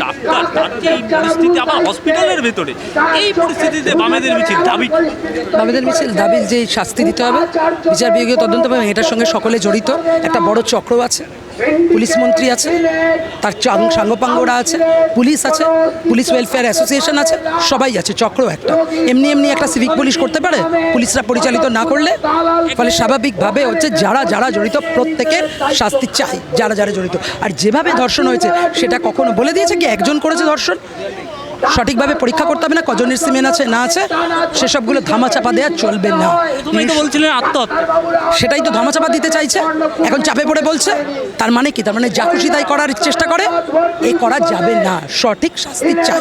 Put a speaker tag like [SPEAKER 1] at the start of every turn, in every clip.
[SPEAKER 1] Doctor তার এই পরিস্থিতি আবার হসপিটালের ভেতরে। এই পরিস্থিতিতে বামেদের মিছিল, দাবি?
[SPEAKER 2] বামেদের মিছিল দাবি যে শাস্তি দিতে হবে, বিচার বিভাগীয় তদন্ত এবং এটার সঙ্গে সকলে জড়িত। একটা বড় চক্র আছে। পুলিশ মন্ত্রী আছে, তার সাঙ্গপাঙ্গরা আছে, পুলিশ আছে, পুলিশ ওয়েলফেয়ার অ্যাসোসিয়েশন আছে, সবাই আছে, চক্র একটা। এমনি এমনি একটা সিভিক পুলিশ করতে পারে, পুলিশরা পরিচালিত না করলে, ফলে স্বাভাবিকভাবে হচ্ছে যারা যারা জড়িত প্রত্যেকের শাস্তি চাই, যারা যারা জড়িত। আর যেভাবে ধর্ষণ হয়েছে, সেটা কখনো বলে দিয়েছে কি একজন করেছে ধর্ষণ? সঠিকভাবে পরীক্ষা করতে হবে না কজনের সিমেন আছে না আছে সেসবগুলো ধামাচাপা দেওয়া চলবে না।
[SPEAKER 1] তুমি তো বলছিলেন আত্মহত্যা।
[SPEAKER 2] সেটাই তো ধামাচাপা দিতে চাইছে। এখন চাপে পড়ে বলছে তার মানে কি? তার মানে যা খুশি তাই করার চেষ্টা করে। এই করা যাবে না সঠিক শাস্তি চাই।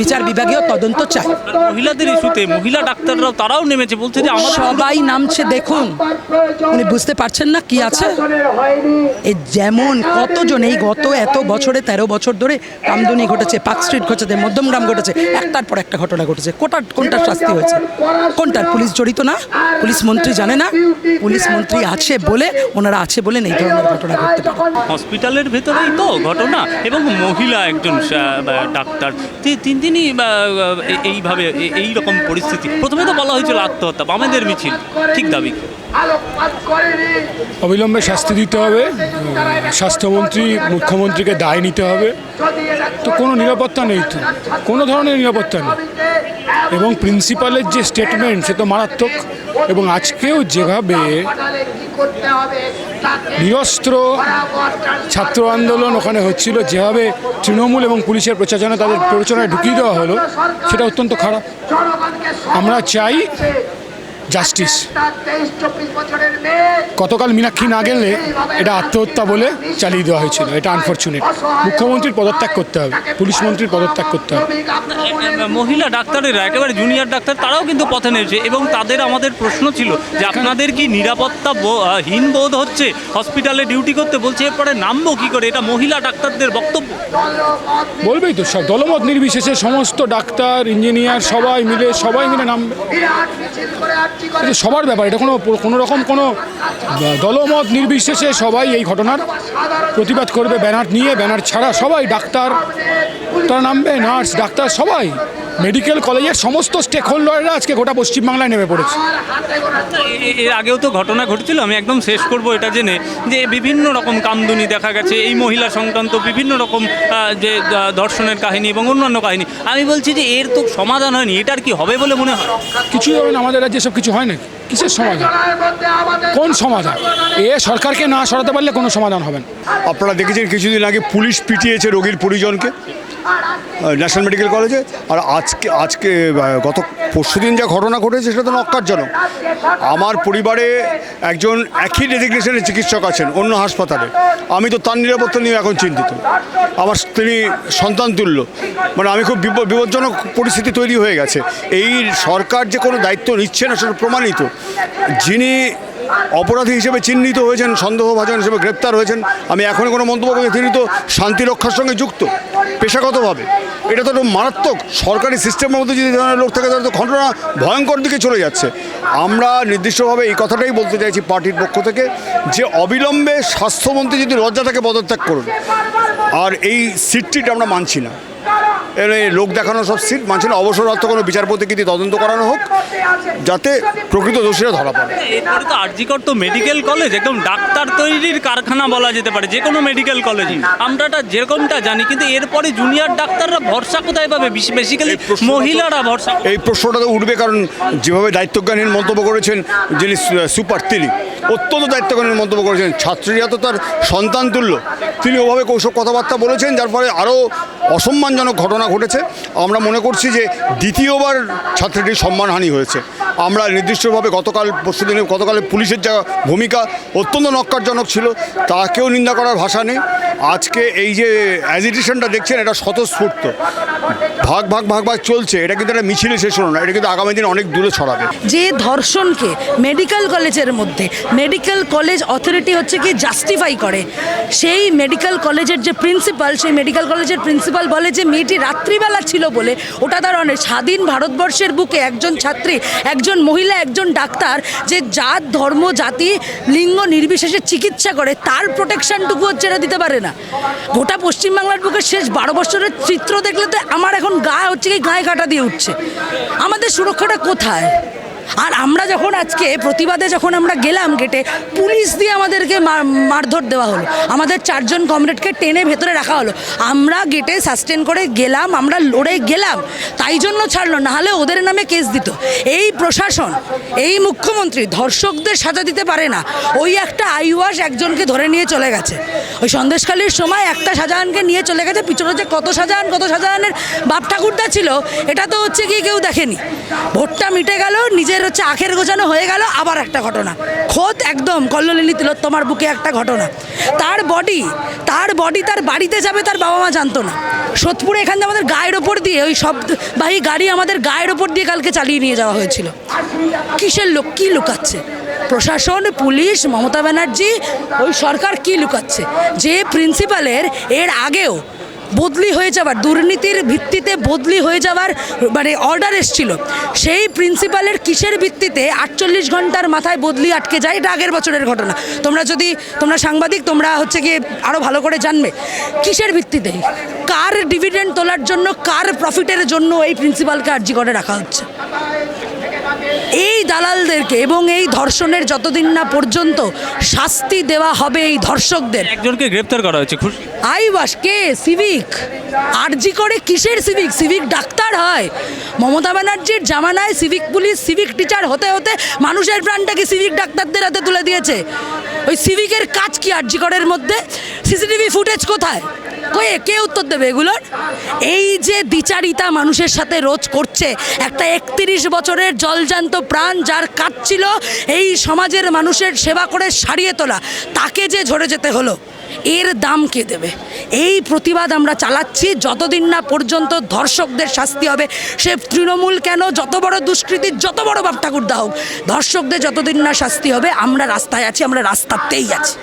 [SPEAKER 2] বিচার বিভাগীয় তদন্ত চাই।
[SPEAKER 1] মহিলাদের ইস্যুতে মহিলা ডাক্তাররাও তারাও নেমেছে বলছে যে
[SPEAKER 2] সবাই নামছে দেখুন। উনি বুঝতে পারছেন না কি আছে? এই যেমন কতজন এই গত এত বছরে তেরো বছর ধরে কামদুনি ঘটেছে পার্ক স্ট্রিট ঘটেছে মধ্যমগ্রাম ঘটেছে। একটার পর একটা ঘটনা ঘটেছে। কোটার কোনটার শাস্তি হয়েছে? কোনটার? পুলিশ জড়িত না? পুলিশ মন্ত্রী জানে না? পুলিশ মন্ত্রী আছে বলে ওনারা আছে বলে এই ধরনের ঘটনা ঘটতে পারে।
[SPEAKER 1] হসপিটালের ভেতরেই তো ঘটনা এবং মহিলা একজন ডাক্তার তিন দিনই এইভাবে এই রকম পরিস্থিতি। প্রথমে তো বলা হয়েছিল আত্মহত্যা বামেদের মিছিল ঠিক দাবি।
[SPEAKER 3] অবিলম্বে শাস্তি দিতে হবে। স্বাস্থ্যমন্ত্রী মুখ্যমন্ত্রীকে দায় নিতে হবে। তো কোনো নিরাপত্তা নেই তো। কোনো ধরনের নিরাপত্তা নেই। এবং প্রিন্সিপালের যে স্টেটমেন্ট সে তো মারাত্মক। এবং আজকেও যেভাবে নিরস্ত্র ছাত্র আন্দোলন ওখানে হচ্ছিল, যেভাবে তৃণমূল এবং পুলিশের প্রচারণা তাদের প্ররোচনায় ঢুকিয়ে দেওয়া হলো, সেটা অত্যন্ত খারাপ। আমরা চাই জাস্টিস গতকাল মীনাক্ষী না গেলে এটা আত্মহত্যা বলে চালিয়ে দেওয়া হয়েছিল। এটা আনফর্চুনেট মুখ্যমন্ত্রীর পদত্যাগ করতে হবে। পুলিশ মন্ত্রীর পদত্যাগ করতে হবে।
[SPEAKER 1] মহিলা ডাক্তারেরা একেবারে জুনিয়র ডাক্তার তারাও কিন্তু পথে নেমেছে এবং তাদের আমাদের প্রশ্ন ছিল যে আপনাদের কি নিরাপত্তা হীন বোধ হচ্ছে? হসপিটালে ডিউটি করতে বলছে এরপরে নামবো কি করে? এটা মহিলা ডাক্তারদের বক্তব্য।
[SPEAKER 3] বলবেই তো সব দলমত নির্বিশেষে সমস্ত ডাক্তার ইঞ্জিনিয়ার সবাই মিলে সবাই মিলে নামবে এটা সবার ব্যাপার, এটা কোনো কোনো রকম কোনো দলমত নির্বিশেষে সবাই এই ঘটনার প্রতিবাদ করবে। ব্যানার নিয়ে, ব্যানার ছাড়া সবাই, ডাক্তার, তারা নামবে, নার্স, ডাক্তার, সবাই। মেডিকেল কলেজের সমস্ত স্টেক হোল্ডাররা আজকে গোটা পশ্চিমবাংলায় নেমে পড়েছে।
[SPEAKER 1] এর আগেও তো ঘটনা ঘটেছিল আমি একদম শেষ করব এটা জেনে। যে বিভিন্ন রকম কামদুনি দেখা গেছে এই মহিলা সংক্রান্ত বিভিন্ন রকম যে দর্শনের ধর্ষণের কাহিনী এবং অন্যান্য কাহিনী। আমি বলছি যে এর তো সমাধান হয়নি এটার কি হবে বলে মনে হয়?
[SPEAKER 3] কিছুই হবে না আমাদের রাজ্যে সব কিছু হয় নাকি? কিসের সমাধান? কোন সমাধান? এ সরকারকে না সরাতে পারলে কোনো সমাধান হবে না।
[SPEAKER 4] আপনারা দেখেছেন কিছুদিন আগে পুলিশ পিটিয়েছে রোগীর পরিজনকে ন্যাশনাল মেডিকেল কলেজে। আর আজকে আজকে গত পরশুদিন যা ঘটনা ঘটেছে সেটা তো নক্কারজনক আমার পরিবারে একজন একই ডেজিগনেশনের চিকিৎসক আছেন, অন্য হাসপাতালে। আমি তো তার নিরাপত্তা নিয়ে এখন চিন্তিত। আমার তিনি সন্তান তুল্য। মানে আমি খুব বিপজ্জনক পরিস্থিতি তৈরি হয়ে গেছে। এই সরকার যে কোনো দায়িত্ব নিচ্ছে না, সেটা প্রমাণিত। যিনি অপরাধী হিসেবে চিহ্নিত হয়েছেন, সন্দেহভাজন হিসেবে গ্রেপ্তার হয়েছেন, আমি এখনই কোনো মন্তব্য করি তিনি তো শান্তি রক্ষার সঙ্গে যুক্ত, পেশাগতভাবে। এটা তো মারাত্মক সরকারি সিস্টেমের মধ্যে যদি ধরনের লোক থাকে, তাহলে তো ঘটনা ভয়ঙ্কর দিকে চলে যাচ্ছে। আমরা নির্দিষ্টভাবে এই কথাটাই বলতে চাইছি পার্টির পক্ষ থেকে যে অবিলম্বে স্বাস্থ্যমন্ত্রী যদি লজ্জা থাকে, পদত্যাগ করুন। আর এই সিটটিটা আমরা মানছি না। লোক দেখানো সব সিট মানছি না। অর্থ কোনো বিচারপতিকে দিয়ে তদন্ত করানো হোক যাতে প্রকৃত দোষীরা ধরা পড়ে।
[SPEAKER 1] এরপরে তো আরজিকর তো মেডিকেল কলেজ একদম ডাক্তার তৈরির কারখানা বলা যেতে পারে যে কোনো মেডিকেল কলেজে আমরাটা যেরকমটা জানি কিন্তু এরপরে জুনিয়র ডাক্তাররা ভরসা কোথায় পাবে? বেসিক্যালি মহিলারা ভরসা
[SPEAKER 4] এই প্রশ্নটা তো উঠবে কারণ যেভাবে দায়িত্বজ্ঞানহীন মন্তব্য করেছেন যিনি সুপার তিনি অত্যন্ত দায়িত্বজ্ঞানহীন মন্তব্য করেছেন। ছাত্রীরা তো তার সন্তান তুল্য। তিনি ওভাবে কৌশল কথাবার্তা বলেছেন যার ফলে আরও অসম্মানজনক ঘটনা ঘটেছে। আমরা মনে করছি যে দ্বিতীয়বার ছাত্রীটির সম্মানহানি হয়েছে। আমরা নির্দিষ্টভাবে গতকাল পরশুদিনে গতকালে পুলিশের যা ভূমিকা অত্যন্ত নক্কারজনক ছিল, তাকেও নিন্দা করার ভাষা নেই। আজকে এই যে অ্যাজিটেশনটা দেখছেন, এটা স্বতঃস্ফূর্ত। ভাগ ভাগ ভাগ ভাগ চলছে। এটা কিন্তু একটা মিছিলে শেষ হলো না, এটা কিন্তু আগামী দিন অনেক দূরে ছড়াবে।
[SPEAKER 2] যে ধর্ষণকে মেডিকেল কলেজের মধ্যে
[SPEAKER 5] মেডিকেল কলেজ অথরিটি হচ্ছে কি জাস্টিফাই করে। সেই মেডিকেল কলেজের যে প্রিন্সিপাল সেই মেডিকেল কলেজের প্রিন্সিপাল বলে যে মেয়েটি রাত্রিবেলা ছিল বলে ওটা তার অনেক স্বাধীন ভারতবর্ষের বুকে একজন ছাত্রী, একজন মহিলা, একজন ডাক্তার যে জাত, ধর্ম, জাতি, লিঙ্গ নির্বিশেষে চিকিৎসা করে, তার প্রোটেকশনটুকু হচ্ছে এরা দিতে পারে না। গোটা পশ্চিমবাংলার বুকে শেষ বারো বছরের চিত্র দেখলে তো আমার এখন গা হচ্ছে কি, গায়ে কাটা দিয়ে উঠছে। আমাদের সুরক্ষাটা কোথায়? আর আমরা যখন আজকে প্রতিবাদে যখন আমরা গেলাম গেটে পুলিশ দিয়ে আমাদেরকে মার- মারধর দেওয়া হলো। আমাদের চারজন কমরেডকে টেনে ভেতরে রাখা হলো। আমরা গেটে সাস্টেন করে গেলাম, আমরা লড়ে গেলাম। তাই জন্য ছাড়লো না হলে ওদের নামে কেস দিত। এই প্রশাসন, এই মুখ্যমন্ত্রী ধর্ষকদের সাজা দিতে পারে না। ওই একটা আইওয়াস একজনকে ধরে নিয়ে চলে গেছে। ওই সন্দেশখালীর সময় একটা শাহজাহানকে নিয়ে চলে গেছে। পিছনে যে কত শাহজাহান, কত শাহজাহানের বাপ ঠাকুরদা ছিল, এটা তো হচ্ছে কি কেউ দেখেনি। ভোটটা মিটে গেল নিজের হচ্ছে আখের গোছানো হয়ে গেল, আবার একটা ঘটনা। খোদ একদম কল্লোলিনী তিলোত্তমার বুকে একটা ঘটনা। তার বডি তার বডি তার বাড়িতে যাবে, তার বাবা মা জানতো না। সোদপুরে এখান থেকে আমাদের গায়ের ওপর দিয়ে, ওই শব্দবাহী গাড়ি আমাদের গায়ের ওপর দিয়ে কালকে চালিয়ে নিয়ে যাওয়া হয়েছিল। কিসের লোক, কী লুকাচ্ছে? প্রশাসন, পুলিশ, মমতা ব্যানার্জি, ওই সরকার কি লুকাচ্ছে? যে প্রিন্সিপালের এর আগেও বদলি হয়ে যাওয়ার, দুর্নীতির ভিত্তিতে বদলি হয়ে যাওয়ার মানে অর্ডার এসছিল। সেই প্রিন্সিপালের কিসের ভিত্তিতে আটচল্লিশ ঘণ্টার মাথায় বদলি আটকে যায়, এটা আগের বছরের ঘটনা। তোমরা যদি, তোমরা সাংবাদিক, তোমরা হচ্ছে গিয়ে আরও ভালো করে জানবে। কিসের ভিত্তিতে? কার ডিভিডেন্ড তোলার জন্য, কার প্রফিটের জন্য এই প্রিন্সিপালকে আর্জি করে রাখা হচ্ছে? এই দালালদেরকে এবং এই ধর্ষণের যতদিন না পর্যন্ত শাস্তি দেওয়া হবে এই ধর্ষকদের।
[SPEAKER 1] একজনকে গ্রেপ্তার করা হয়েছে খুশি?
[SPEAKER 5] I bus K? সিভিক। আরজি করে কিসের সিভিক? সিভিক ডাক্তার হয়। মমতা ব্যানার্জির জামানায় সিভিক পুলিশ সিভিক টিচার হতে হতে মানুষের প্রাণটাকে সিভিক ডাক্তারদের হাতে তুলে দিয়েছে। ওই সিভিকের কাজ কি আরজি করের মধ্যে? সিসিটিভি ফুটেজ কোথায়? কয়ে কে উত্তর দেবে এগুলোর? এই যে দ্বিচারিতা মানুষের সাথে রোজ করছে, একটা একত্রিশ বছরের জলজান্ত প্রাণ যার কাজ এই সমাজের মানুষের সেবা করে সারিয়ে তোলা, তাকে যে ঝরে যেতে হলো, এর দাম কে দেবে? এই প্রতিবাদ আমরা চালাচ্ছি, যতদিন না পর্যন্ত ধর্ষকদের শাস্তি হবে, সে তৃণমূল কেন যত বড় দুষ্কৃতির যত বড় বাপ ঠাকুরদা হোক, ধর্ষকদের যতদিন না শাস্তি হবে, আমরা রাস্তায় আছি, আমরা রাস্তাতেই আছি।